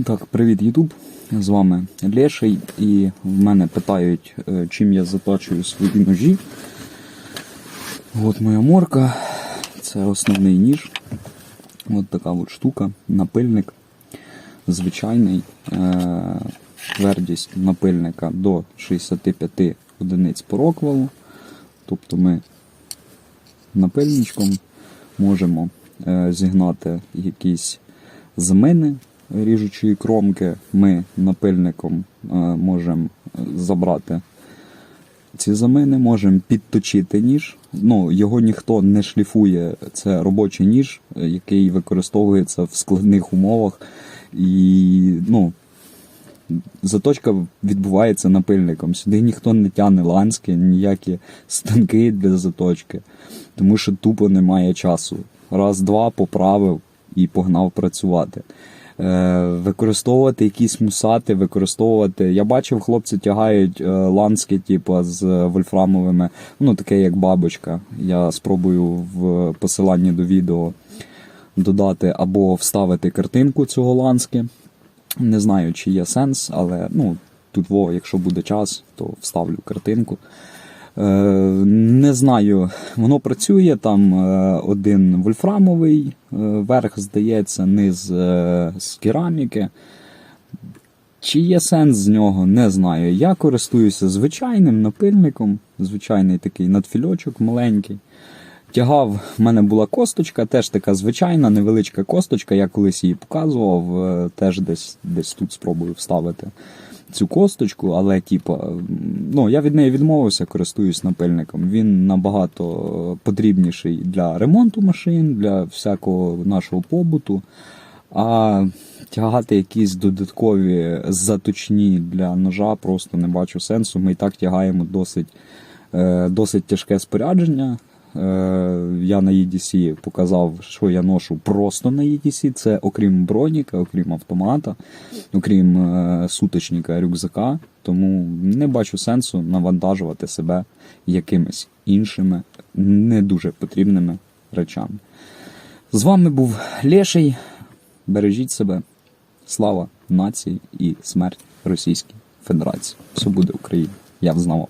Так, привіт, Ютуб. З вами Леший, і в мене питають, е, чим я заточую свої ножі. От моя морка. Це основний ніж. От така от штука, напильник. Звичайний. Е- Твердість напильника до 65 одиниць по роквелу. Тобто ми напильничком можемо е, зігнати якісь замини ріжучої кромки. Ми напильником е, можемо забрати ці замини, можемо підточити ніж. Ну, його ніхто не шліфує. Це робочий ніж, е, який використовується в складних умовах. І ну, заточка відбувається напильником. Сюди ніхто не тягне ланські, ніякі станки для заточки, тому що тупо немає часу. Раз-два поправив і погнав працювати. Е, використовувати якісь мусати, використовувати. Я бачив, хлопці тягають е, ланські, типу, з вольфрамовими, ну таке як бабочка. Я спробую в посиланні до відео додати або вставити картинку цього ланськи. Не знаю, чи є сенс, але ну, тут, во, якщо буде час, то вставлю картинку. Е, не знаю, воно працює там е, один вольфрамовий, е, верх, здається, низ з кераміки. Чи є сенс з нього, не знаю. Я користуюся звичайним напильником, звичайний такий надфільочок маленький. Тягав, в мене була косточка, теж така звичайна, невеличка косточка. Я колись її показував, теж десь десь тут спробую вставити цю косточку, але типу, ну, я від неї відмовився, користуюсь напильником. Він набагато потрібніший для ремонту машин, для всякого нашого побуту. А тягати якісь додаткові заточні для ножа просто не бачу сенсу. Ми і так тягаємо досить, е, досить тяжке спорядження. Е, Я на EDC показав, що я ношу просто на EDC. Це окрім броніка, окрім автомата, окрім е, суточника рюкзака. Тому не бачу сенсу навантажувати себе якимись іншими не дуже потрібними речами. З вами був Леший. Бережіть себе. Слава нації і смерть Російській Федерації. Все буде Україна. Я взнавав.